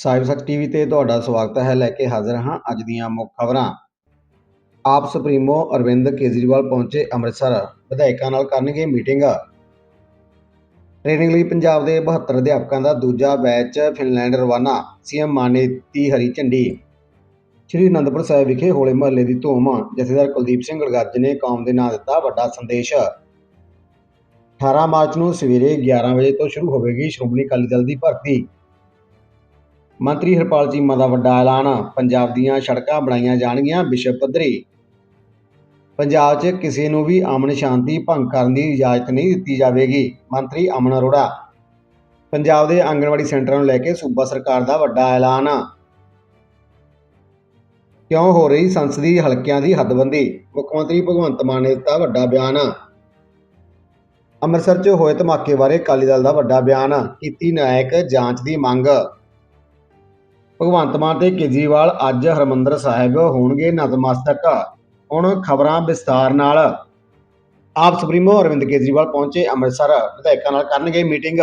ਸਾਹਿਬ ਸੱਚ ਟੀਵੀ ਤੇ ਤੁਹਾਡਾ ਸਵਾਗਤ ਹੈ, ਲੈ ਕੇ ਹਾਜ਼ਰ ਹਾਂ ਅੱਜ ਦੀਆਂ ਮੁੱਖ ਖਬਰਾਂ। ਆਪ ਸੁਪਰੀਮੋ ਅਰਵਿੰਦ ਕੇਜਰੀਵਾਲ ਪਹੁੰਚੇ ਅੰਮ੍ਰਿਤਸਰ, ਵਿਧਾਇਕਾਂ ਨਾਲ ਕਰਨਗੇ ਮੀਟਿੰਗ। ਟ੍ਰੇਨਿੰਗ ਲਈ ਪੰਜਾਬ ਦੇ 72 ਅਧਿਆਪਕਾਂ ਦਾ ਦੂਜਾ ਬੈਚ, ਫਿਨਲੈਂਡ ਰਵਾਨਾ, ਸੀਐਮ ਮਾਨ ਨੇ ਦਿੱਤੀ ਹਰੀ ਝੰਡੀ। ਸ਼੍ਰੀ ਅਨੰਦਪੁਰ ਸਾਹਿਬ ਵਿਖੇ ਹੋਲੇ ਮਹੱਲੇ ਦੀ ਧੂਮ, ਜਥੇਦਾਰ ਕੁਲਦੀਪ ਸਿੰਘ ਗੜਗੱਜ ਨੇ ਕੌਮ ਦੇ ਨਾਂ ਦਿੱਤਾ ਵੱਡਾ ਸੰਦੇਸ਼। 18 ਮਾਰਚ ਨੂੰ ਸਵੇਰੇ 11 ਵਜੇ ਤੋਂ ਸ਼ੁਰੂ ਹੋਵੇਗੀ ਸ਼੍ਰੋਮਣੀ ਅਕਾਲੀ ਦਲ ਦੀ ਭਰਤੀ। ਮੰਤਰੀ ਹਰਪਾਲ ਚੀਮਾ ਦਾ ਵੱਡਾ ਐਲਾਨ, ਪੰਜਾਬ ਦੀਆਂ ਸੜਕਾਂ ਬਣਾਈਆਂ ਜਾਣਗੀਆਂ ਵਿਸ਼ਵ ਪੱਧਰੀ। ਪੰਜਾਬ 'ਚ ਕਿਸੇ ਨੂੰ ਵੀ ਅਮਨ ਸ਼ਾਂਤੀ ਭੰਗ ਕਰਨ ਦੀ ਇਜਾਜ਼ਤ ਨਹੀਂ ਦਿੱਤੀ ਜਾਵੇਗੀ, ਮੰਤਰੀ ਅਮਨ ਅਰੋੜਾ। ਪੰਜਾਬ ਦੇ ਆਂਗਣਵਾੜੀ ਸੈਂਟਰਾਂ ਨੂੰ ਲੈ ਕੇ ਸੂਬਾ ਸਰਕਾਰ ਦਾ ਵੱਡਾ ਐਲਾਨ। ਕਿਉਂ ਹੋ ਰਹੀ ਸੰਸਦੀ ਹਲਕਿਆਂ ਦੀ ਹੱਦਬੰਦੀ? ਮੁੱਖ ਮੰਤਰੀ ਭਗਵੰਤ ਮਾਨ ਨੇ ਦਿੱਤਾ ਵੱਡਾ ਬਿਆਨ। ਅੰਮ੍ਰਿਤਸਰ 'ਚ ਹੋਏ ਧਮਾਕੇ ਬਾਰੇ ਅਕਾਲੀ ਦਲ ਦਾ ਵੱਡਾ ਬਿਆਨ। ਕੀਤੀ ਨਿਆਇਕ ਜਾਂਚ ਦੀ ਮੰਗ। ਭਗਵੰਤ ਮਾਨ ਤੇ ਕੇਜਰੀਵਾਲ ਅੱਜ ਹਰਮੰਦਰ ਸਾਹਿਬ ਹੋਣਗੇ ਨਤਮਸਤਕ। ਹੁਣ ਖਬਰਾਂ ਵਿਸਤਾਰ ਨਾਲ। ਆਪ ਸੁਪਰੀਮੋ ਅਰਵਿੰਦ ਕੇਜਰੀਵਾਲ ਪਹੁੰਚੇ ਅੰਮ੍ਰਿਤਸਰ। ਵਿਧਾਇਕਾਂ ਨਾਲ ਕਰਨਗੇ ਮੀਟਿੰਗ।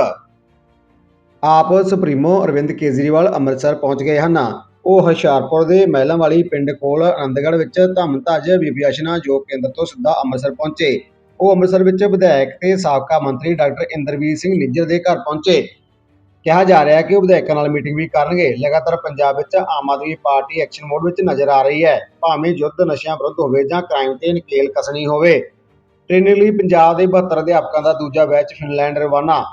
ਆਪ ਸੁਪਰੀਮੋ ਅਰਵਿੰਦ ਕੇਜਰੀਵਾਲ ਅੰਮ੍ਰਿਤਸਰ ਪਹੁੰਚ ਗਏ ਹਨ। ਉਹ ਹੁਸ਼ਿਆਰਪੁਰ ਦੇ ਮਹਿਲਾਂ ਵਾਲੀ ਪਿੰਡ ਕੋਲ ਆਨੰਦਗੜ੍ਹ ਵਿੱਚ ਧੰਮ ਧੱਜ ਬੀਬੀ ਅਸ਼ਨਾ ਯੋਗ ਕੇਂਦਰ ਤੋਂ ਸਿੱਧਾ ਅੰਮ੍ਰਿਤਸਰ ਪਹੁੰਚੇ। ਉਹ ਅੰਮ੍ਰਿਤਸਰ ਵਿੱਚ ਵਿਧਾਇਕ ਤੇ ਸਾਬਕਾ ਮੰਤਰੀ ਡਾਕਟਰ ਇੰਦਰਵੀਰ ਸਿੰਘ ਨਿੱਜਰ ਦੇ ਘਰ ਪਹੁੰਚੇ। ਕਿਹਾ ਜਾ ਰਿਹਾ ਹੈ ਕਿ ਉਹ ਵਿਧਾਇਕਾਂ ਨਾਲ ਮੀਟਿੰਗ ਵੀ ਕਰਨਗੇ। ਲਗਾਤਾਰ ਪੰਜਾਬ ਵਿੱਚ Aam Aadmi party action mode ਵਿੱਚ ਨਜ਼ਰ ਆ ਰਹੀ ਹੈ। ਭਾਵੇਂ ਯੁੱਧ ਨਸ਼ਿਆਂ ਵਿਰੁੱਧ ਹੋਵੇ ਜਾਂ ਕ੍ਰਾਈਮ ਤੇ ਨਕੇਲ ਕਸਣੀ ਹੋਵੇ। ਟ੍ਰੇਨਿੰਗ ਲਈ ਪੰਜਾਬ ਦੇ 72 ਅਧਿਆਪਕਾਂ ਦਾ ਦੂਜਾ ਬੈਚ ਫਿਨਲੈਂਡ ਰਵਾਨਾ।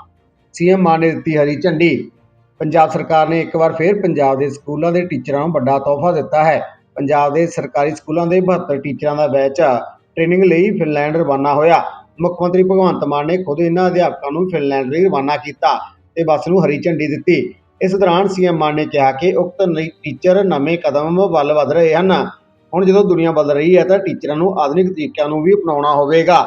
ਸੀਐਮ ਮਾਨ ਨੇ ਦਿੱਤੀ ਹਰੀ ਝੰਡੀ। ਪੰਜਾਬ ਸਰਕਾਰ ਨੇ ਇੱਕ ਵਾਰ ਫਿਰ ਪੰਜਾਬ ਦੇ ਸਕੂਲਾਂ ਦੇ ਟੀਚਰਾਂ ਨੂੰ ਵੱਡਾ ਤੋਹਫਾ ਦਿੱਤਾ ਹੈ। ਪੰਜਾਬ ਦੇ ਸਰਕਾਰੀ ਸਕੂਲਾਂ ਦੇ 72 ਟੀਚਰਾਂ ਦਾ ਬੈਚ ਟ੍ਰੇਨਿੰਗ ਲਈ ਫਿਨਲੈਂਡ ਰਵਾਨਾ ਹੋਇਆ। ਮੁੱਖ ਮੰਤਰੀ ਭਗਵੰਤ ਮਾਨ ਨੇ ਖੁਦ ਇਹਨਾਂ ਅਧਿਆਪਕਾਂ ਨੂੰ ਫਿਨਲੈਂਡ ਲਈ ਰਵਾਨਾ ਕੀਤਾ। ਤੇ ਬੱਸ ਨੂੰ ਹਰੀ ਝੰਡੀ ਦਿੱਤੀ। ਇਸ ਦੌਰਾਨ ਸੀਐਮ ਮਾਨ ਨੇ ਕਿਹਾ ਕਿ ਉਕਤ ਨਈ ਟੀਚਰ ਨਵੇਂ ਕਦਮ ਵੱਲ ਵਧ ਰਹੇ ਹਨ। ਹੁਣ ਜਦੋਂ ਦੁਨੀਆ ਬਦਲ ਰਹੀ ਹੈ ਤਾਂ ਟੀਚਰਾਂ ਨੂੰ ਆਧੁਨਿਕ ਤਰੀਕਿਆਂ ਨੂੰ ਵੀ ਅਪਣਾਉਣਾ ਹੋਵੇਗਾ।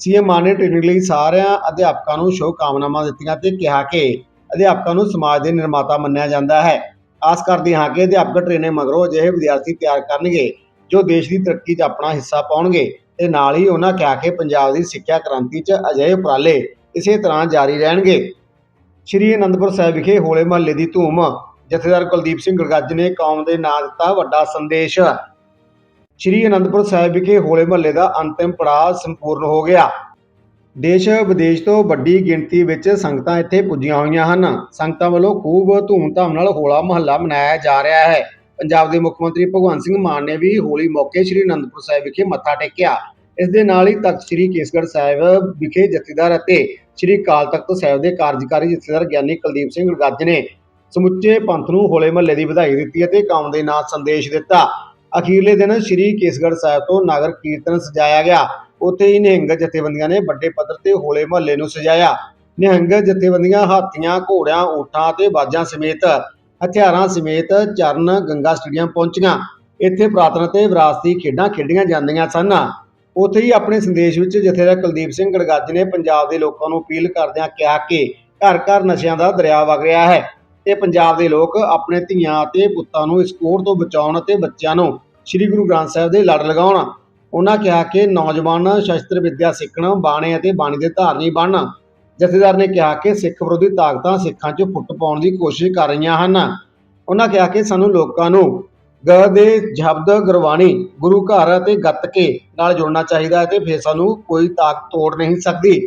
ਸੀਐਮ ਮਾਨ ਨੇ ਟ੍ਰੇਨਿੰਗ ਲਈ ਸਾਰਿਆਂ ਅਧਿਆਪਕਾਂ ਨੂੰ ਸ਼ੁਭ ਕਾਮਨਾਵਾਂ ਦਿੱਤੀਆਂ ਤੇ ਕਿਹਾ ਕਿ ਅਧਿਆਪਕਾਂ ਨੂੰ ਸਮਾਜ ਦੇ ਨਿਰਮਾਤਾ ਮੰਨਿਆ ਜਾਂਦਾ ਹੈ। ਆਸ ਕਰਦੇ ਹਾਂ ਕਿ ਅਧਿਆਪਕ ਟ੍ਰੇਨਿੰਗ ਮਗਰੋਂ ਅਜਿਹੇ ਵਿਦਿਆਰਥੀ ਤਿਆਰ ਕਰਨਗੇ, ਜੋ ਦੇਸ਼ ਦੀ ਤਰੱਕੀ 'ਚ ਆਪਣਾ ਹਿੱਸਾ ਪਾਉਣਗੇ ਤੇ ਨਾਲ ਹੀ ਉਹਨਾਂ ਕਿਹਾ ਕਿ ਪੰਜਾਬ ਦੀ ਸਿੱਖਿਆ ਕ੍ਰਾਂਤੀ 'ਚ ਅਜਿਹੇ ਉਪਰਾਲੇ ਇਸੇ ਤਰ੍ਹਾਂ ਜਾਰੀ ਰਹਿਣਗੇ। ਸ਼੍ਰੀ ਅਨੰਦਪੁਰ ਸਾਹਿਬ ਵਿਖੇ ਹੋਲੇ ਮਹੱਲੇ ਦੀ ਧੂਮ। ਜਥੇਦਾਰ ਕੁਲਦੀਪ ਸਿੰਘ ਗੜਗੱਜ ਨੇ ਕੌਮ ਦੇ ਨਾਂ ਦਿੱਤਾ ਵੱਡਾ ਸੰਦੇਸ਼। ਸ਼੍ਰੀ ਅਨੰਦਪੁਰ ਸਾਹਿਬ ਵਿਖੇ ਹੋਲੇ ਮਹੱਲੇ ਦਾ ਅੰਤਿਮ ਪੜਾਅ ਸੰਪੂਰਨ ਹੋ ਗਿਆ। ਦੇਸ਼ ਵਿਦੇਸ਼ ਤੋਂ ਵੱਡੀ ਗਿਣਤੀ ਵਿੱਚ ਸੰਗਤਾਂ ਇੱਥੇ ਪੁੱਜੀਆਂ ਹੋਈਆਂ ਹਨ। ਸੰਗਤਾਂ ਵੱਲੋਂ ਖੂਬ ਧੂਮਧਾਮ ਨਾਲ ਹੋਲਾ ਮਹੱਲਾ ਮਨਾਇਆ ਜਾ ਰਿਹਾ ਹੈ। ਪੰਜਾਬ ਦੇ ਮੁੱਖ ਮੰਤਰੀ ਭਗਵੰਤ ਸਿੰਘ ਮਾਨ ਨੇ ਵੀ ਹੋਲੀ ਮੌਕੇ ਸ਼੍ਰੀ ਅਨੰਦਪੁਰ ਸਾਹਿਬ ਵਿਖੇ ਮੱਥਾ ਟੇਕਿਆ। ਇਸ ਦੇ ਨਾਲ ਹੀ ਤਖਤ ਸ਼੍ਰੀ ਕੇਸਗੜ੍ਹ ਸਾਹਿਬ ਵਿਖੇ ਜਥੇਦਾਰ ਅਤੇ ਸ਼੍ਰੀ ਅਕਾਲ ਤਖਤ ਸਾਹਿਬ ਦੇ ਕਾਰਜਕਾਰੀ ਜਥੇਦਾਰ ਗਿਆਨੀ ਕੁਲਦੀਪ ਸਿੰਘ ਗੱਜ ਨੇ ਸਮੁੱਚੇ ਪੰਥ ਨੂੰ ਹੋਲੇ ਮਹੱਲੇ ਦੀ ਵਧਾਈ ਦਿੱਤੀ ਅਤੇ ਕੌਮ ਦੇ ਨਾਂ ਸੰਦੇਸ਼ ਦਿੱਤਾ। ਅਖੀਰਲੇ ਦਿਨ ਸ਼੍ਰੀ ਕੇਸਗੜ੍ਹ ਸਾਹਿਬ ਤੋਂ ਨਗਰ ਕੀਰਤਨ ਸਜਾਇਆ ਗਿਆ। ਉੱਥੇ ਹੀ ਨਿਹੰਗ ਜਥੇਬੰਦੀਆਂ ਨੇ ਵੱਡੇ ਪੱਧਰ ਤੇ ਹੋਲੇ ਮਹੱਲੇ ਨੂੰ ਸਜਾਇਆ। ਨਿਹੰਗ ਜਥੇਬੰਦੀਆਂ ਹਾਥੀਆਂ, ਘੋੜਿਆਂ, ਊਠਾਂ ਅਤੇ ਬਾਜਾਂ ਸਮੇਤ ਹਥਿਆਰਾਂ ਸਮੇਤ ਚਰਨ ਗੰਗਾ ਸਟੇਡੀਅਮ ਪਹੁੰਚੀਆਂ। ਇੱਥੇ ਪ੍ਰਾਰਥਨਾ ਤੇ ਵਿਰਾਸਤੀ ਖੇਡਾਂ ਖੇਡੀਆਂ ਜਾਂਦੀਆਂ ਸਨ। ਉੱਥੇ ਹੀ ਆਪਣੇ ਸੰਦੇਸ਼ ਵਿੱਚ ਜਥੇਦਾਰ ਕੁਲਦੀਪ ਸਿੰਘ ਗੜਗੱਜ ਨੇ ਪੰਜਾਬ ਦੇ ਲੋਕਾਂ ਨੂੰ ਅਪੀਲ ਕਰਦਿਆਂ ਕਿਹਾ ਕਿ ਘਰ ਘਰ ਨਸ਼ਿਆਂ ਦਾ ਦਰਿਆ ਵਗ ਰਿਹਾ ਹੈ ਤੇ ਪੰਜਾਬ ਦੇ ਲੋਕ ਆਪਣੇ ਧੀਆਂ ਅਤੇ ਪੁੱਤਾਂ ਨੂੰ ਇਸ ਕੋਰ ਤੋਂ ਬਚਾਉਣ ਅਤੇ ਬੱਚਿਆਂ ਨੂੰ ਸ੍ਰੀ ਗੁਰੂ ਗ੍ਰੰਥ ਸਾਹਿਬ ਦੇ ਲੜ ਲਗਾਉਣ। ਉਹਨਾਂ ਕਿਹਾ ਕਿ ਨੌਜਵਾਨ ਸ਼ਸਤਰ ਵਿੱਦਿਆ ਸਿੱਖਣ, ਬਾਣੇ ਅਤੇ ਬਾਣੀ ਦੇ ਧਾਰਨੀ ਬਣਨ। ਜਥੇਦਾਰ ਨੇ ਕਿਹਾ ਕਿ ਸਿੱਖ ਵਿਰੋਧੀ ਤਾਕਤਾਂ ਸਿੱਖਾਂ 'ਚ ਫੁੱਟ ਪਾਉਣ ਦੀ ਕੋਸ਼ਿਸ਼ ਕਰ ਰਹੀਆਂ ਹਨ। ਉਹਨਾਂ ਕਿਹਾ ਕਿ ਸਾਨੂੰ ਲੋਕਾਂ ਨੂੰ ਗ ਦੇ ਸ਼ਬਦ ਗੁਰਬਾਣੀ ਗੁਰੂ ਘਰ ਅਤੇ ਗੱਤਕੇ ਨਾਲ ਜੁੜਨਾ ਚਾਹੀਦਾ ਹੈ ਤੇ ਫਿਰ ਸਾਨੂੰ ਕੋਈ ਤਾਕਤ ਤੋੜ ਨਹੀਂ ਸਕਦੀ।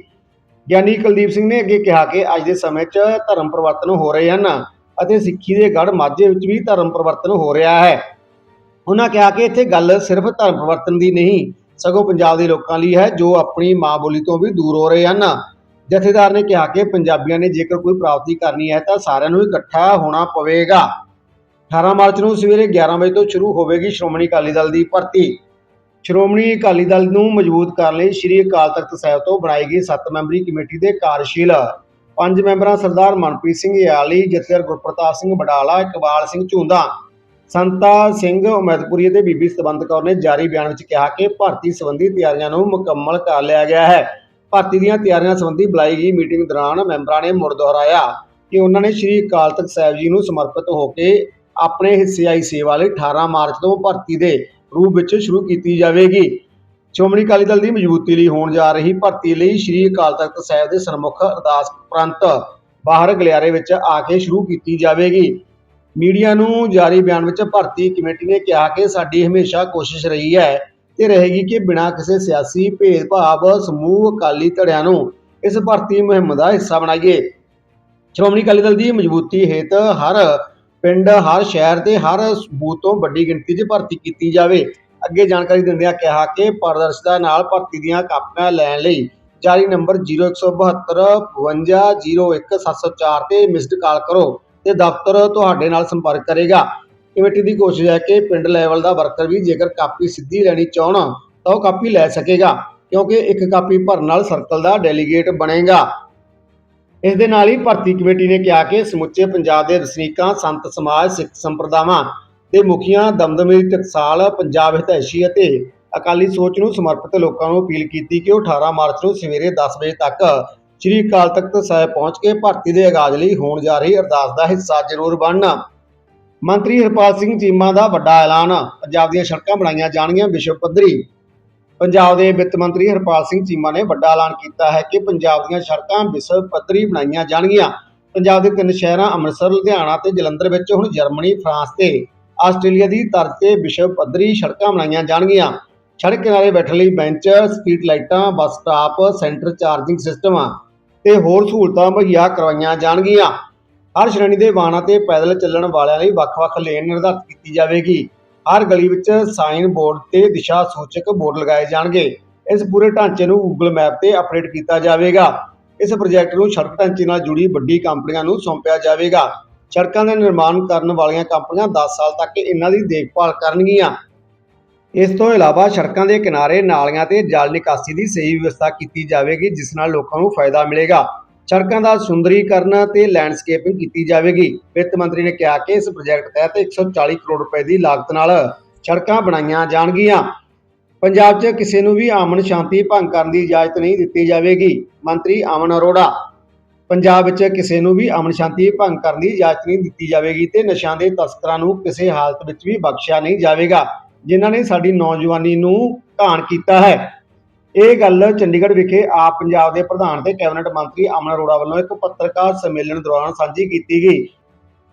ਗਿਆਨੀ ਕੁਲਦੀਪ ਸਿੰਘ ਨੇ ਅੱਗੇ ਕਿਹਾ ਕਿ ਅੱਜ ਦੇ ਸਮੇਂ 'ਚ ਧਰਮ ਪਰਿਵਰਤਨ ਹੋ ਰਹੇ ਹਨ ਅਤੇ ਸਿੱਖੀ ਦੇ ਗੜ ਮਾਝੇ ਵਿੱਚ ਵੀ ਧਰਮ ਪਰਿਵਰਤਨ ਹੋ ਰਿਹਾ ਹੈ। ਉਹਨਾਂ ਕਿਹਾ ਕਿ ਇੱਥੇ ਗੱਲ ਸਿਰਫ ਧਰਮ ਪਰਿਵਰਤਨ ਦੀ ਨਹੀਂ, ਸਗੋਂ ਪੰਜਾਬ ਦੇ ਲੋਕਾਂ ਲਈ ਹੈ ਜੋ ਆਪਣੀ ਮਾਂ ਬੋਲੀ ਤੋਂ ਵੀ ਦੂਰ ਹੋ ਰਹੇ ਹਨ। ਜਥੇਦਾਰ ਨੇ ਕਿਹਾ ਕਿ ਪੰਜਾਬੀਆਂ ਨੇ ਜੇਕਰ ਕੋਈ ਪ੍ਰਾਪਤੀ ਕਰਨੀ ਹੈ ਤਾਂ ਸਾਰਿਆਂ ਨੂੰ ਇਕੱਠਾ ਹੋਣਾ ਪਵੇਗਾ। 18 ਮਾਰਚ ਨੂੰ ਸਵੇਰੇ 11 ਵਜੇ ਤੋਂ ਸ਼ੁਰੂ ਹੋਵੇਗੀ ਸ਼੍ਰੋਮਣੀ ਅਕਾਲੀ ਦਲ ਦੀ ਭਰਤੀ। ਸ਼੍ਰੋਮਣੀ ਅਕਾਲੀ ਦਲ ਨੂੰ ਮਜ਼ਬੂਤ ਕਰਨ ਲਈ ਸ੍ਰੀ ਅਕਾਲ ਤਖਤ ਸਾਹਿਬ ਤੋਂ ਬਣਾਈ ਗਈ 7 ਮੈਂਬਰੀ ਕਮੇਟੀ ਦੇ ਕਾਰਜਸ਼ੀਲ ਪੰਜ ਮੈਂਬਰਾਂ ਸਰਦਾਰ ਮਨਪ੍ਰੀਤ ਸਿੰਘ ਯਾਲੀ, ਜਥੇਦਾਰ ਗੁਰਪ੍ਰਤਾਪ ਸਿੰਘ ਬਡਾਲਾ, ਇਕਬਾਲ ਸਿੰਘ ਝੁੰਦਾ, ਸੰਤਾ ਸਿੰਘ ਉਮੈਦਪੁਰੀ ਅਤੇ ਬੀਬੀ ਸਤਵੰਤ ਕੌਰ ਨੇ ਜਾਰੀ ਬਿਆਨ ਵਿੱਚ ਕਿਹਾ ਕਿ ਭਰਤੀ ਸੰਬੰਧੀ ਤਿਆਰੀਆਂ ਨੂੰ ਮੁਕੰਮਲ ਕਰ ਲਿਆ ਗਿਆ ਹੈ। ਭਰਤੀ ਦੀਆਂ ਤਿਆਰੀਆਂ ਸੰਬੰਧੀ ਬੁਲਾਈ ਗਈ ਮੀਟਿੰਗ ਦੌਰਾਨ ਮੈਂਬਰਾਂ ਨੇ ਮੁੜ ਦੁਹਰਾਇਆ ਕਿ ਉਹਨਾਂ ਨੇ ਸ੍ਰੀ ਅਕਾਲ ਤਖਤ ਸਾਹਿਬ ਜੀ ਨੂੰ ਸਮਰਪਿਤ ਹੋ ਕੇ ਆਪਣੇ ਹਿੱਸੇਈ ਸੇਵਾ ਲਈ 18 ਮਾਰਚ ਤੋਂ ਭਰਤੀ ਦੇ ਰੂਪ ਵਿੱਚ ਸ਼ੁਰੂ ਕੀਤੀ ਜਾਵੇਗੀ। ਸ਼੍ਰੋਮਣੀ ਅਕਾਲੀ ਦਲ ਦੀ ਮਜ਼ਬੂਤੀ ਲਈ ਹੋਣ ਜਾ ਰਹੀ ਭਰਤੀ ਲਈ ਸ੍ਰੀ ਅਕਾਲ ਤਖਤ ਸਾਹਿਬ ਦੇ ਸਨਮੁਖ ਅਰਦਾਸ ਉਪਰੰਤ ਬਾਹਰ ਗਲਿਆਰੇ ਵਿੱਚ ਆ ਕੇ ਸ਼ੁਰੂ ਕੀਤੀ ਜਾਵੇਗੀ। ਮੀਡੀਆ ਨੂੰ ਜਾਰੀ ਬਿਆਨ ਵਿੱਚ ਭਰਤੀ ਕਮੇਟੀ ਨੇ ਕਿਹਾ ਕਿ ਸਾਡੀ ਹਮੇਸ਼ਾ ਕੋਸ਼ਿਸ਼ ਰਹੀ ਹੈ ਤੇ ਰਹੇਗੀ ਕਿ ਬਿਨਾਂ ਕਿਸੇ ਸਿਆਸੀ ਭੇਦਭਾਵ ਸਮੂਹ ਅਕਾਲੀ ਧੜਿਆਂ ਨੂੰ ਇਸ ਭਰਤੀ ਮੁਹਿੰਮ ਦਾ ਹਿੱਸਾ ਬਣਾਈਏ। ਸ਼੍ਰੋਮਣੀ ਅਕਾਲੀ ਦਲ ਦੀ ਮਜ਼ਬੂਤੀ ਹੇਤ ਹਰ ਪਿੰਡ ਹਰ ਸ਼ਹਿਰ ਤੇ ਹਰ ਸਬੂਤ ਤੋਂ ਵੱਡੀ ਗਿਣਤੀ 'ਚ ਭਰਤੀ ਕੀਤੀ ਜਾਵੇ। ਅੱਗੇ ਜਾਣਕਾਰੀ ਦਿੰਦਿਆਂ ਕਿਹਾ ਕਿ ਪਾਰਦਰਸ਼ਤਾ ਨਾਲ ਭਰਤੀ ਦੀਆਂ ਕਾਪੀਆਂ ਲੈਣ ਲਈ ਜਾਰੀ ਨੰਬਰ 0172 52 01 704 ਤੇ ਮਿਸਡ ਕਾਲ ਕਰੋ ਤੇ ਦਫ਼ਤਰ ਤੁਹਾਡੇ ਨਾਲ ਸੰਪਰਕ ਕਰੇਗਾ। ਕਮੇਟੀ ਦੀ ਕੋਸ਼ਿਸ਼ ਹੈ ਕਿ ਪਿੰਡ ਲੈਵਲ ਦਾ ਵਰਕਰ ਵੀ ਜੇਕਰ ਕਾਪੀ ਸਿੱਧੀ ਲੈਣੀ ਚਾਹਣ ਤਾਂ ਉਹ ਕਾਪੀ ਲੈ ਸਕੇਗਾ, ਕਿਉਂਕਿ ਇੱਕ ਕਾਪੀ ਭਰਨ ਨਾਲ ਸਰਕਲ ਦਾ ਡੈਲੀਗੇਟ ਬਣੇਗਾ। ਇਸ ਦੇ ਨਾਲ ਹੀ ਭਰਤੀ ਕਮੇਟੀ ਨੇ ਕਿਹਾ ਕਿ ਸਮੁੱਚੇ ਪੰਜਾਬ ਦੇ ਵਸਨੀਕਾਂ ਸੰਤ ਸਮਾਜ, ਸਿੱਖ ਸੰਪਰਦਾਵਾਂ ਦੇ ਮੁਖੀਆਂ, ਦਮਦਮੀ ਟਕਸਾਲ, ਪੰਜਾਬ ਹਿਤੈਸ਼ੀ ਅਤੇ ਅਕਾਲੀ ਸੋਚ ਨੂੰ ਸਮਰਪਿਤ ਲੋਕਾਂ ਨੂੰ ਅਪੀਲ ਕੀਤੀ ਕਿ ਉਹ 18 ਮਾਰਚ ਨੂੰ ਸਵੇਰੇ 10 ਵਜੇ ਤੱਕ ਸ੍ਰੀ ਅਕਾਲ ਤਖਤ ਸਾਹਿਬ ਪਹੁੰਚ ਕੇ ਭਰਤੀ ਦੇ ਆਗਾਜ਼ ਲਈ ਹੋਣ ਜਾ ਰਹੀ ਅਰਦਾਸ ਦਾ ਹਿੱਸਾ ਜ਼ਰੂਰ ਬਣਨ। ਮੰਤਰੀ ਹਰਪਾਲ ਸਿੰਘ ਚੀਮਾ ਦਾ ਵੱਡਾ ਐਲਾਨ। ਪੰਜਾਬ ਦੀਆਂ ਸੜਕਾਂ ਬਣਾਈਆਂ ਜਾਣਗੀਆਂ। ਵਿਸ਼ਵ ਪੱਧਰੀ ਪੰਜਾਬ ਦੇ ਵਿੱਤ ਮੰਤਰੀ ਹਰਪਾਲ ਸਿੰਘ ਚੀਮਾ ਨੇ ਵੱਡਾ ਐਲਾਨ ਕੀਤਾ ਹੈ ਕਿ ਪੰਜਾਬ ਦੀਆਂ ਸੜਕਾਂ ਵਿਸ਼ਵ ਪੱਧਰੀ ਬਣਾਈਆਂ ਜਾਣਗੀਆਂ। ਪੰਜਾਬ ਦੇ ਤਿੰਨ ਸ਼ਹਿਰਾਂ ਅੰਮ੍ਰਿਤਸਰ, ਲੁਧਿਆਣਾ ਤੇ ਜਲੰਧਰ ਵਿੱਚ ਹੁਣ ਜਰਮਨੀ, ਫਰਾਂਸ ਤੇ ਆਸਟ੍ਰੇਲੀਆ ਦੀ ਤਰਜ਼ ਤੇ ਵਿਸ਼ਵ ਪੱਧਰੀ ਸੜਕਾਂ ਬਣਾਈਆਂ ਜਾਣਗੀਆਂ। ਸੜਕ ਕਿਨਾਰੇ ਬੈਠਣ ਲਈ ਬੈਂਚ, ਸਟਰੀਟ ਲਾਈਟਾਂ, bus stop, centre charging system ਤੇ ਹੋਰ ਸਹੂਲਤਾਂ ਮੁਹੱਈਆ ਕਰਵਾਈਆਂ ਜਾਣਗੀਆਂ। ਹਰ ਸ਼੍ਰੇਣੀ ਦੇ ਵਾਹਨਾਂ ਤੇ ਪੈਦਲ ਚੱਲਣ ਵਾਲਿਆਂ ਲਈ ਵੱਖ-ਵੱਖ ਲੇਨ ਨਿਰਧਾਰਤ ਕੀਤੀ ਜਾਵੇਗੀ। ਹਰ ਗਲੀ ਵਿੱਚ ਸਾਈਨ ਬੋਰਡ ਤੇ ਦਿਸ਼ਾ ਸੂਚਕ ਬੋਰਡ ਲਗਾਏ ਜਾਣਗੇ। ਇਸ ਪੂਰੇ ਢਾਂਚੇ ਨੂੰ Google ਮੈਪ ਤੇ ਅਪਡੇਟ ਕੀਤਾ ਜਾਵੇਗਾ। ਇਸ ਪ੍ਰੋਜੈਕਟ ਨੂੰ ਸੜਕ ਢਾਂਚੇ ਨਾਲ ਜੁੜੀ ਵੱਡੀ ਕੰਪਨੀਆਂ ਨੂੰ ਸੌਂਪਿਆ ਜਾਵੇਗਾ। ਸੜਕਾਂ ਦਾ ਨਿਰਮਾਣ ਕਰਨ ਵਾਲੀਆਂ ਕੰਪਨੀਆਂ 10 ਸਾਲ ਤੱਕ ਇਹਨਾਂ ਦੀ ਦੇਖਭਾਲ ਕਰਨਗੀਆਂ। ਇਸ ਤੋਂ ਇਲਾਵਾ ਸੜਕਾਂ ਦੇ ਕਿਨਾਰੇ ਨਾਲੀਆਂ ਤੇ ਜਲ ਨਿਕਾਸੀ ਦੀ ਸਹੀ ਵਿਵਸਥਾ ਕੀਤੀ ਜਾਵੇਗੀ, ਜਿਸ ਨਾਲ ਲੋਕਾਂ ਨੂੰ ਫਾਇਦਾ ਮਿਲੇਗਾ। ਸੜਕਾਂ ਦਾ ਸੁੰਦਰੀਕਰਨ ਤੇ ਲੈਂਡਸਕੇਪਿੰਗ ਕੀਤੀ ਜਾਵੇਗੀ। ਵਿੱਤ ਮੰਤਰੀ ਨੇ ਕਿਹਾ ਕਿ ਇਸ ਪ੍ਰੋਜੈਕਟ ਤਹਿਤ 140 ਕਰੋੜ ਰੁਪਏ ਦੀ ਲਾਗਤ ਨਾਲ ਸੜਕਾਂ ਬਣਾਈਆਂ ਜਾਣਗੀਆਂ। ਪੰਜਾਬ 'ਚ ਕਿਸੇ ਨੂੰ ਵੀ ਅਮਨ ਸ਼ਾਂਤੀ ਭੰਗ ਕਰਨ ਦੀ ਇਜਾਜ਼ਤ ਨਹੀਂ ਦਿੱਤੀ ਜਾਵੇਗੀ। ਮੰਤਰੀ ਅਮਨ ਅਰੋੜਾ, ਪੰਜਾਬ ਵਿੱਚ ਕਿਸੇ ਨੂੰ ਵੀ ਅਮਨ ਸ਼ਾਂਤੀ ਭੰਗ ਕਰਨ ਦੀ ਇਜਾਜ਼ਤ ਨਹੀਂ ਦਿੱਤੀ ਜਾਵੇਗੀ ਤੇ ਨਸ਼ਿਆਂ ਦੇ ਤਸਕਰਾਂ ਨੂੰ ਕਿਸੇ ਹਾਲਤ ਵਿੱਚ ਵੀ ਬਖਸ਼ਿਆ ਨਹੀਂ ਜਾਵੇਗਾ, ਜਿਨ੍ਹਾਂ ਨੇ ਸਾਡੀ ਨੌਜਵਾਨੀ ਨੂੰ ਘਾਣ ਕੀਤਾ ਹੈ। ਇਹ ਗੱਲ ਚੰਡੀਗੜ੍ਹ ਵਿਖੇ ਆਪ ਪੰਜਾਬ ਦੇ ਪ੍ਰਧਾਨ ਤੇ ਕੈਬਨਿਟ ਮੰਤਰੀ ਅਮਨ ਅਰੋੜਾ ਵੱਲੋਂ ਇੱਕ ਪੱਤਰਕਾਰ ਸੰਮੇਲਨ ਦੌਰਾਨ ਸਾਂਝੀ ਕੀਤੀ ਗਈ।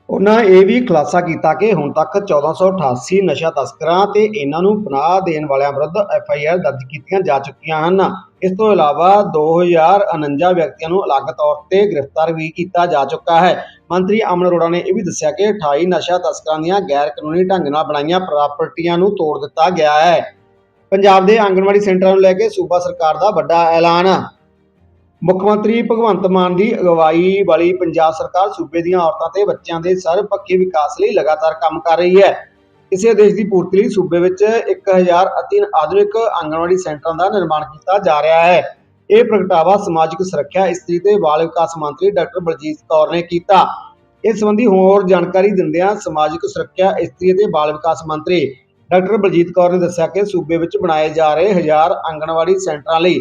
ਉਹਨਾਂ ਇਹ ਵੀ ਖੁਲਾਸਾ ਕੀਤਾ ਕਿ ਹੁਣ ਤੱਕ 1488 ਨਸ਼ਾ ਤਸਕਰਾਂ ਤੇ ਇਹਨਾਂ ਨੂੰ ਪਨਾਹ ਦੇਣ ਵਾਲਿਆਂ ਵਿਰੁੱਧ ਐਫ ਆਈ ਆਰ ਦਰਜ ਕੀਤੀਆਂ ਜਾ ਚੁੱਕੀਆਂ ਹਨ। ਇਸ ਤੋਂ ਇਲਾਵਾ 2049 ਵਿਅਕਤੀਆਂ ਨੂੰ ਅਲੱਗ ਤੌਰ ਤੇ ਗ੍ਰਿਫਤਾਰ ਵੀ ਕੀਤਾ ਜਾ ਚੁੱਕਾ ਹੈ। ਮੰਤਰੀ ਅਮਨ ਅਰੋੜਾ ਨੇ ਇਹ ਵੀ ਦੱਸਿਆ ਕਿ 28 ਨਸ਼ਾ ਤਸਕਰਾਂ ਦੀਆਂ ਗੈਰ ਕਾਨੂੰਨੀ ਢੰਗ ਨਾਲ ਬਣਾਈਆਂ ਪ੍ਰਾਪਰਟੀਆਂ ਨੂੰ ਤੋੜ ਦਿੱਤਾ ਗਿਆ ਹੈ। ਪੰਜਾਬ ਦੇ ਆਂਗਣਵਾੜੀ ਸੈਂਟਰਾਂ ਨੂੰ ਲੈ ਕੇ ਸੂਬਾ ਸਰਕਾਰ ਦਾ ਵੱਡਾ ਐਲਾਨ। ਮੁੱਖ ਮੰਤਰੀ ਭਗਵੰਤ ਮਾਨ ਦੀ ਅਗਵਾਈ ਵਾਲੀ ਪੰਜਾਬ ਸਰਕਾਰ ਸੂਬੇ ਦੀਆਂ ਔਰਤਾਂ ਤੇ ਬੱਚਿਆਂ ਦੇ ਸਰਬਪੱਖੀ ਵਿਕਾਸ ਲਈ ਲਗਾਤਾਰ ਕੰਮ ਕਰ ਰਹੀ ਹੈ। ਇਸੇ ਉਦੇਸ਼ ਦੀ ਪੂਰਤੀ ਲਈ ਸੂਬੇ ਵਿੱਚ 1000 ਅਤੀ ਆਧੁਨਿਕ ਆਂਗਣਵਾੜੀ ਸੈਂਟਰਾਂ ਦਾ ਨਿਰਮਾਣ ਕੀਤਾ ਜਾ ਰਿਹਾ ਹੈ। ਇਹ ਪ੍ਰਗਟਾਵਾ ਸਮਾਜਿਕ ਸੁਰੱਖਿਆ, ਇਸਤਰੀ ਤੇ ਬਾਲ ਵਿਕਾਸ ਮੰਤਰੀ ਡਾਕਟਰ ਬਲਜੀਤ ਕੌਰ ਨੇ ਕੀਤਾ। ਇਸ ਸੰਬੰਧੀ ਹੋਰ ਜਾਣਕਾਰੀ ਦਿੰਦਿਆਂ ਸਮਾਜਿਕ ਸੁਰੱਖਿਆ, ਇਸਤਰੀ ਅਤੇ ਬਾਲ ਵਿਕਾਸ ਮੰਤਰੀ ਡਾਕਟਰ ਬਲਜੀਤ ਕੌਰ ਨੇ ਦੱਸਿਆ ਕਿ ਸੂਬੇ ਵਿੱਚ ਬਣਾਏ ਜਾ ਰਹੇ ਹਜ਼ਾਰ ਆਂਗਣਵਾੜੀ ਸੈਂਟਰਾਂ ਲਈ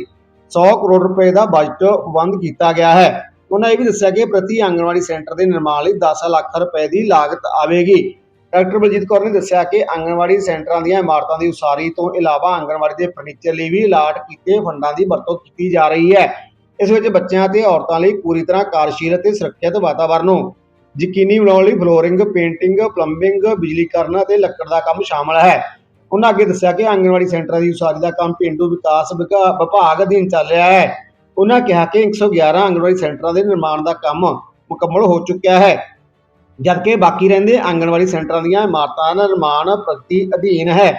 100 ਕਰੋੜ ਰੁਪਏ ਦਾ ਬਜਟ ਬੰਦ ਕੀਤਾ ਗਿਆ ਹੈ। ਉਹਨਾਂ ਇਹ ਵੀ ਦੱਸਿਆ ਕਿ ਪ੍ਰਤੀ ਆਂਗਣਵਾੜੀ ਸੈਂਟਰ ਦੇ ਨਿਰਮਾਣ ਲਈ 10 ਲੱਖ ਰੁਪਏ ਦੀ ਲਾਗਤ ਆਵੇਗੀ। ਡਾਕਟਰ ਬਲਜੀਤ ਕੌਰ ਨੇ ਦੱਸਿਆ ਕਿ ਆਂਗਣਵਾੜੀ ਸੈਂਟਰਾਂ ਦੀਆਂ ਇਮਾਰਤਾਂ ਦੀ ਉਸਾਰੀ ਤੋਂ ਇਲਾਵਾ ਆਂਗਣਵਾੜੀ ਦੇ ਫਰਨੀਚਰ ਲਈ ਵੀ ਅਲਾਟ ਕੀਤੇ ਫੰਡਾਂ ਦੀ ਵਰਤੋਂ ਕੀਤੀ ਜਾ ਰਹੀ ਹੈ। ਇਸ ਵਿੱਚ ਬੱਚਿਆਂ ਅਤੇ ਔਰਤਾਂ ਲਈ ਪੂਰੀ ਤਰ੍ਹਾਂ ਕਾਰਜਸ਼ੀਲ ਅਤੇ ਸੁਰੱਖਿਅਤ ਵਾਤਾਵਰਣ ਨੂੰ ਯਕੀਨੀ ਬਣਾਉਣ ਲਈ ਫਲੋਰਿੰਗ, ਪੇਂਟਿੰਗ, ਪਲੰਬਿੰਗ ਬਿਜਲੀਕਰਨ ਅਤੇ ਲੱਕੜ ਦਾ ਕੰਮ ਸ਼ਾਮਲ ਹੈ। ਉਹਨਾਂ ਅੱਗੇ ਦੱਸਿਆ ਕਿ ਆਂਗਣਵਾੜੀ ਸੈਂਟਰਾਂ ਦੀ ਉਸਾਰੀ ਦਾ ਕੰਮ ਪਿੰਡੂ ਵਿਕਾਸ ਵਿਕਾ- ਵਿਭਾਗ ਅਧੀਨ ਚੱਲ ਰਿਹਾ ਹੈ। ਉਹਨਾਂ ਕਿਹਾ ਕਿ 111 ਆਂਗਣਵਾੜੀ ਸੈਂਟਰਾਂ ਦੇ ਨਿਰਮਾਣ ਦਾ ਕੰਮ ਮੁਕੰਮਲ ਹੋ ਚੁੱਕਿਆ ਹੈ, ਜਦਕਿ ਬਾਕੀ ਰਹਿੰਦੇ ਆਂਗਣਵਾੜੀ ਸੈਂਟਰਾਂ ਦੀਆਂ ਇਮਾਰਤਾਂ ਦਾ ਨਿਰਮਾਣ ਪ੍ਰਗਤੀ ਅਧੀਨ ਹੈ।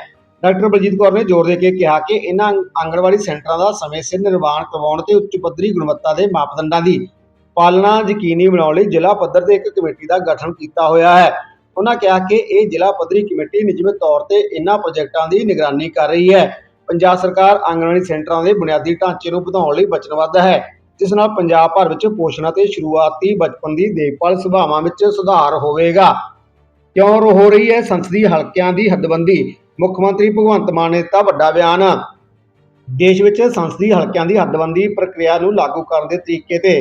ਡਾਕਟਰ ਬਲਜੀਤ ਕੌਰ ਨੇ ਜ਼ੋਰ ਦੇ ਕੇ ਕਿਹਾ ਕਿ ਇਹਨਾਂ ਆਂਗਣਵਾੜੀ ਸੈਂਟਰਾਂ ਦਾ ਸਮੇਂ ਸਿਰ ਨਿਰਮਾਣ ਕਰਵਾਉਣ ਤੇ ਉੱਚ ਪੱਧਰੀ ਗੁਣਵੱਤਾ ਦੇ ਮਾਪਦੰਡਾਂ ਦੀ ਪਾਲਣਾ ਯਕੀਨੀ ਬਣਾਉਣ ਲਈ ਜ਼ਿਲ੍ਹਾ ਪੱਧਰ ਤੇ ਇੱਕ ਕਮੇਟੀ ਦਾ ਗਠਨ ਕੀਤਾ ਹੋਇਆ ਹੈ। ਉਹਨਾਂ ਕਿਹਾ ਕਿ ਇਹ ਜ਼ਿਲ੍ਹਾ ਪੱਧਰੀ ਕਮੇਟੀ ਨਿਯਮਿਤ ਤੌਰ ਤੇ ਇਹਨਾਂ ਪ੍ਰੋਜੈਕਟਾਂ ਦੀ ਨਿਗਰਾਨੀ ਕਰ ਰਹੀ ਹੈ। ਪੰਜਾਬ ਸਰਕਾਰ ਆਂਗਣਵਾੜੀ ਸੈਂਟਰਾਂ ਦੇ ਬੁਨਿਆਦੀ ਢਾਂਚੇ ਨੂੰ ਵਧਾਉਣ ਲਈ ਵਚਨਬੱਧ ਹੈ, ਜਿਸ ਨਾਲ ਪੰਜਾਬ ਭਰ ਵਿੱਚ ਪੋਸ਼ਣ ਅਤੇ ਸ਼ੁਰੂਆਤੀ ਬਚਪਨ ਦੀ ਦੇਖਭਾਲ ਸੁਭਾਵਾਂ ਵਿੱਚ ਸੁਧਾਰ ਹੋਵੇਗਾ। ਕਿਉਂ ਹੋ ਰਹੀ ਹੈ? ਸੰਸਦੀ ਹਲਕਿਆਂ ਦੀ ਹੱਦਬੰਦੀ, ਮੁੱਖ ਮੰਤਰੀ ਭਗਵੰਤ ਮਾਨ ਨੇ ਦਿੱਤਾ ਵੱਡਾ ਬਿਆਨ। ਦੇਸ਼ ਵਿੱਚ ਸੰਸਦੀ ਹਲਕਿਆਂ ਦੀ ਹੱਦਬੰਦੀ ਪ੍ਰਕਿਰਿਆ ਨੂੰ ਲਾਗੂ ਕਰਨ ਦੇ ਤਰੀਕੇ ਤੇ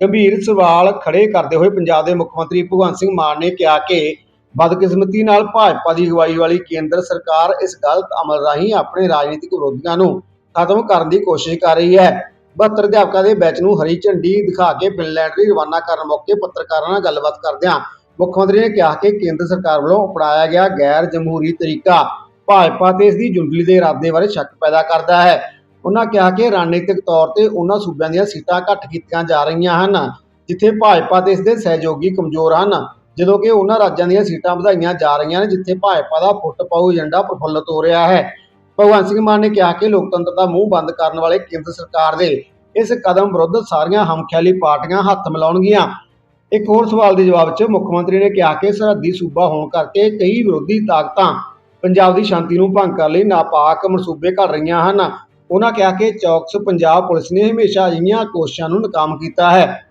ਗੰਭੀਰ ਸਵਾਲ ਖੜੇ ਕਰਦੇ ਹੋਏ ਪੰਜਾਬ ਦੇ ਮੁੱਖ ਮੰਤਰੀ ਭਗਵੰਤ ਸਿੰਘ ਮਾਨ ਨੇ ਕਿਹਾ ਕਿ ਬਦਕਿਸਮਤੀ ਨਾਲ ਭਾਜਪਾ ਦੀ ਅਗਵਾਈ ਵਾਲੀ ਕੇਂਦਰ ਸਰਕਾਰ ਇਸ ਗਲਤ ਅਮਲ ਰਾਹੀਂ ਆਪਣੇ ਰਾਜਨੀਤਿਕ ਵਿਰੋਧੀਆਂ ਨੂੰ ਖਤਮ ਕਰਨ ਦੀ ਕੋਸ਼ਿਸ਼ ਕਰ ਰਹੀ ਹੈ। 72 ਅਧਿਆਪਕਾਂ ਦੇ ਬੈਚ ਨੂੰ ਹਰੀ ਝੰਡੀ ਦਿਖਾ ਕੇ ਫਿਨਲੈਂਡ ਲਈ ਰਵਾਨਾ ਕਰਨ ਮੌਕੇ ਪੱਤਰਕਾਰਾਂ ਨਾਲ ਗੱਲਬਾਤ ਕਰਦਿਆਂ ਮੁੱਖ ਮੰਤਰੀ ਨੇ ਕਿਹਾ ਕਿ ਕੇਂਦਰ ਸਰਕਾਰ ਵੱਲੋਂ ਅਪਣਾਇਆ ਗਿਆ ਗੈਰ ਜਮਹੂਰੀ ਤਰੀਕਾ ਭਾਜਪਾ ਤੇ ਇਸ ਦੀ ਜੁੰਡਲੀ ਦੇ ਇਰਾਦੇ ਬਾਰੇ ਸ਼ੱਕ ਪੈਦਾ ਕਰਦਾ ਹੈ। ਉਹਨਾਂ ਕਿਹਾ ਕਿ ਰਣਨੀਤਿਕ ਤੌਰ ਤੇ ਉਹਨਾਂ ਸੂਬਿਆਂ ਦੀਆਂ ਸੀਟਾਂ ਘੱਟ ਕੀਤੀਆਂ ਜਾ ਰਹੀਆਂ ਹਨ, ਜਿੱਥੇ ਭਾਜਪਾ ਤੇ ਇਸ ਦੇ ਸਹਿਯੋਗੀ ਕਮਜ਼ੋਰ ਹਨ, ਜਦੋਂ ਕਿ ਉਹਨਾਂ ਰਾਜਾਂ ਦੀਆਂ ਸੀਟਾਂ ਵਧਾਈਆਂ ਜਾ ਰਹੀਆਂ ਨੇ, ਜਿੱਥੇ ਭਾਜਪਾ ਦਾ ਫੁੱਟ ਪਾਉ ਏਜੰਡਾ ਪ੍ਰਫੁੱਲਤ ਹੋ ਰਿਹਾ ਹੈ। ਭਗਵੰਤ ਸਿੰਘ ਮਾਨ ਨੇ ਕਿਹਾ ਕਿ ਲੋਕਤੰਤਰ ਦਾ ਮੂੰਹ ਬੰਦ ਕਰਨ ਵਾਲੇ ਕੇਂਦਰ ਸਰਕਾਰ ਦੇ ਇਸ ਕਦਮ ਵਿਰੁੱਧ ਸਾਰੀਆਂ ਹਮਖਿਆਲੀ ਪਾਰਟੀਆਂ ਹੱਥ ਮਿਲਾਉਣਗੀਆਂ। ਇੱਕ ਹੋਰ ਸਵਾਲ ਦੇ ਜਵਾਬ 'ਚ ਮੁੱਖ ਮੰਤਰੀ ਨੇ ਕਿਹਾ ਕਿ ਸਰਹੱਦੀ ਸੂਬਾ ਹੋਣ ਕਰਕੇ ਕਈ ਵਿਰੋਧੀ ਤਾਕਤਾਂ ਪੰਜਾਬ ਦੀ ਸ਼ਾਂਤੀ ਨੂੰ ਭੰਗ ਕਰਨ ਲਈ ਨਾਪਾਕ ਮਨਸੂਬੇ ਘੜ ਰਹੀਆਂ ਹਨ। ਉਹਨਾਂ ਕਿਹਾ ਕਿ ਚੌਕਸ ਪੰਜਾਬ ਪੁਲਿਸ ਨੇ ਹਮੇਸ਼ਾ ਅਜਿਹੀਆਂ ਕੋਸ਼ਿਸ਼ਾਂ ਨੂੰ ਨਾਕਾਮ ਕੀਤਾ ਹੈ,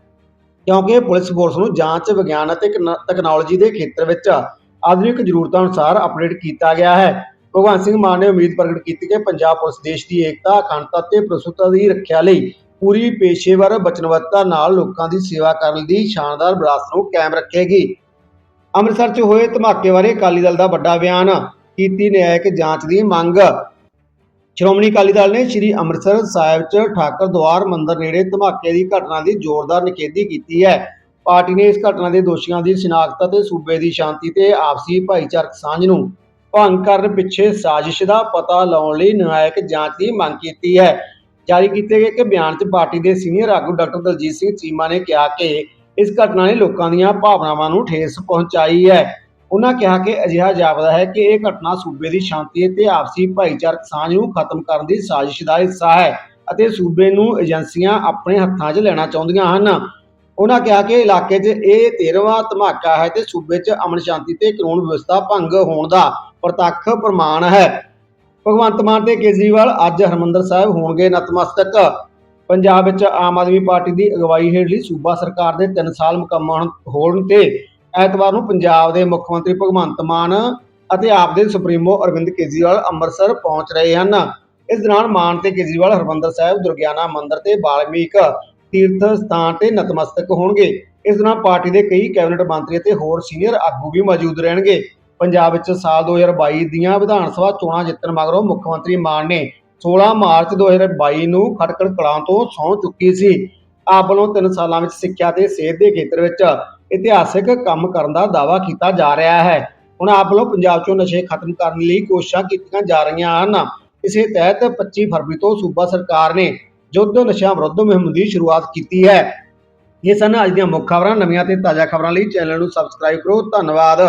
ਕਿਉਂਕਿ ਪੁਲਿਸ ਫੋਰਸ ਨੂੰ ਜਾਂਚ, ਵਿਗਿਆਨ ਅਤੇ ਤਕਨ- ਤਕਨਾਲੋਜੀ ਦੇ ਖੇਤਰ ਵਿੱਚ ਆਧੁਨਿਕ ਜ਼ਰੂਰਤਾਂ ਅਨੁਸਾਰ ਅਪਡੇਟ ਕੀਤਾ ਗਿਆ ਹੈ। ਭਗਵੰਤ ਸਿੰਘ ਮਾਨ ਨੇ ਉਮੀਦ ਪ੍ਰਗਟ ਕੀਤੀ ਕਿ ਪੰਜਾਬ ਪੁਲਿਸ ਦੇਸ਼ ਦੀ ਏਕਤਾ, ਅਖੰਡਤਾ ਤੇ ਪ੍ਰਸੁੱਤਾ ਦੀ ਰੱਖਿਆ ਲਈ ਪੂਰੀ ਪੇਸ਼ੇਵਰ, ਵਚਨਬੱਧਤਾ ਨਾਲ ਲੋਕਾਂ ਦੀ ਸੇਵਾ ਕਰਨ ਦੀ ਸ਼ਾਨਦਾਰ ਵਿਰਾਸਤ ਨੂੰ ਕਾਇਮ ਰੱਖੇਗੀ। ਅੰਮ੍ਰਿਤਸਰ 'ਚ ਹੋਏ ਧਮਾਕੇ ਬਾਰੇ ਅਕਾਲੀ ਦਲ ਦਾ ਵੱਡਾ ਬਿਆਨ, ਕੀਤੀ ਨਿਆਇਕ ਜਾਂਚ ਦੀ ਮੰਗ ਸ਼੍ਰੋਮਣੀ ਅਕਾਲੀ ਦਲ ਨੇ ਸ੍ਰੀ ਅੰਮ੍ਰਿਤਸਰ ਸਾਹਿਬ 'ਚ ਠਾਕਰ ਦੁਆਰ ਮੰਦਿਰ ਨੇੜੇ ਧਮਾਕੇ ਦੀ ਘਟਨਾ ਦੀ ਜ਼ੋਰਦਾਰ ਨਿਖੇਧੀ ਕੀਤੀ ਹੈ। ਪਾਰਟੀ ਨੇ ਇਸ ਘਟਨਾ ਦੇ ਦੋਸ਼ੀਆਂ ਦੀ ਸ਼ਨਾਖਤ ਅਤੇ ਸੂਬੇ ਦੀ ਸ਼ਾਂਤੀ ਤੇ ਆਪਸੀ ਭਾਈਚਾਰਕ ਸਾਂਝ ਨੂੰ ਭੰਗ ਕਰਨ ਪਿੱਛੇ ਸਾਜ਼ਿਸ਼ ਦਾ ਪਤਾ ਲਾਉਣ ਲਈ ਨਿਆਇਕ ਜਾਂਚ ਦੀ ਮੰਗ ਕੀਤੀ ਹੈ। ਜਾਰੀ ਕੀਤੇ ਗਏ ਇੱਕ ਬਿਆਨ 'ਚ ਪਾਰਟੀ ਦੇ ਸੀਨੀਅਰ ਆਗੂ ਡਾਕਟਰ ਦਲਜੀਤ ਸਿੰਘ ਚੀਮਾ ਨੇ ਕਿਹਾ ਕਿ ਇਸ ਘਟਨਾ ਨੇ ਲੋਕਾਂ ਦੀਆਂ ਭਾਵਨਾਵਾਂ ਨੂੰ ਠੇਸ ਪਹੁੰਚਾਈ ਹੈ। ਉਹਨਾਂ ਕਿਹਾ ਕਿ ਅਜਿਹਾ ਜਾਪਦਾ ਹੈ ਕਿ ਇਹ ਘਟਨਾ ਸੂਬੇ ਦੀ ਸ਼ਾਂਤੀ ਤੇ ਆਪਸੀ ਭਾਈਚਾਰਕ ਸਾਂਝ ਨੂੰ ਖਤਮ ਕਰਨ ਦੀ ਸਾਜ਼ਿਸ਼ ਦਾ ਹਿੱਸਾ ਹੈ ਅਤੇ ਸੂਬੇ ਨੂੰ ਏਜੰਸੀਆਂ ਆਪਣੇ ਹੱਥਾਂ 'ਚ ਲੈਣਾ ਚਾਹੁੰਦੀਆਂ ਹਨ। ਉਹਨਾਂ ਕਿਹਾ ਕਿ ਇਲਾਕੇ 'ਚ ਇਹ 13ਵਾਂ ਧਮਾਕਾ ਹੈ ਤੇ ਸੂਬੇ 'ਚ ਅਮਨ ਸ਼ਾਂਤੀ ਤੇ ਕਾਨੂੰਨ ਵਿਵਸਥਾ ਭੰਗ ਹੋਣ ਦਾ ਪ੍ਰਤੱਖ ਪ੍ਰਮਾਣ ਹੈ। ਭਗਵੰਤ ਮਾਨ ਤੇ ਕੇਜਰੀਵਾਲ ਅੱਜ ਹਰਮੰਦਰ ਸਾਹਿਬ ਹੋਣਗੇ ਨਤਮਸਤਕ। ਪੰਜਾਬ ਵਿੱਚ ਆਮ ਆਦਮੀ ਪਾਰਟੀ ਦੀ ਅਗਵਾਈ ਹੇਠਲੀ ਸੂਬਾ ਸਰਕਾਰ ਦੇ 3 ਸਾਲ ਮੁਕੰਮਲ ਹੋਣ ਤੇ ਐਤਵਾਰ ਨੂੰ ਪੰਜਾਬ ਦੇ ਮੁੱਖ ਮੰਤਰੀ ਭਗਵੰਤ ਮਾਨ ਅਤੇ ਆਪ ਦੇ ਸੁਪਰੀਮੋ ਅਰਵਿੰਦ ਕੇਜਰੀਵਾਲ ਅੰਮ੍ਰਿਤਸਰ ਪਹੁੰਚ ਰਹੇ ਹਨ। ਇਸ ਦੌਰਾਨ ਮਾਨ ਤੇ ਕੇਜਰੀਵਾਲ ਹਰਮੰਦਰ ਸਾਹਿਬ, ਦੁਰਗਿਆਨਾ ਮੰਦਿਰ ਤੇ ਬਾਲਮੀਕ ਤੀਰਥ ਸਥਾਨ ਤੇ ਨਤਮਸਤਕ ਹੋਣਗੇ। ਇਸ ਦੌਰਾਨ ਪਾਰਟੀ ਦੇ ਕਈ ਕੈਬਨਿਟ ਮੰਤਰੀ ਅਤੇ ਹੋਰ ਸੀਨੀਅਰ ਆਗੂ ਵੀ ਮੌਜੂਦ ਰਹਿਣਗੇ। ਪੰਜਾਬ ਵਿੱਚ ਸਾਲ 2022 ਦੀਆਂ ਵਿਧਾਨ ਸਭਾ ਚੋਣਾਂ ਜਿੱਤਣ ਮਗਰੋਂ ਮੁੱਖ ਮੰਤਰੀ ਮਾਨ ਨੇ 16 ਮਾਰਚ 2022 ਨੂੰ ਖਟਕੜ ਕਲਾਂ ਤੋਂ ਸਹੁੰ ਚੁੱਕੀ ਸੀ। ਆਪ ਵੱਲੋਂ 3 ਸਾਲਾਂ ਵਿੱਚ ਸਿੱਖਿਆ ਤੇ ਸਿਹਤ ਦੇ ਖੇਤਰ ਵਿੱਚ ਇਤਿਹਾਸਕ ਕੰਮ ਕਰਨ ਦਾ ਦਾਅਵਾ ਕੀਤਾ ਜਾ ਰਿਹਾ ਹੈ। ਹੁਣ ਆਪ ਵੱਲੋਂ ਪੰਜਾਬ 'ਚੋਂ ਨਸ਼ੇ ਖਤਮ ਕਰਨ ਲਈ ਕੋਸ਼ਿਸ਼ਾਂ ਕੀਤੀਆਂ ਜਾ ਰਹੀਆਂ ਹਨ। ਇਸੇ ਤਹਿਤ 25 ਫਰਵਰੀ ਤੋਂ ਸੂਬਾ ਸਰਕਾਰ ਨੇ ਯੁੱਧ ਨਸ਼ਿਆਂ ਵਿਰੁੱਧ ਮੁਹਿੰਮ ਦੀ ਸ਼ੁਰੂਆਤ ਕੀਤੀ ਹੈ। ਇਹ ਸਨ ਅੱਜ ਦੀਆਂ ਮੁੱਖ ਖਬਰਾਂ। ਨਵੀਆਂ ਤੇ ਤਾਜ਼ਾ ਖਬਰਾਂ ਲਈ ਚੈਨਲ ਨੂੰ ਸਬਸਕ੍ਰਾਈਬ ਕਰੋ। ਧੰਨਵਾਦ।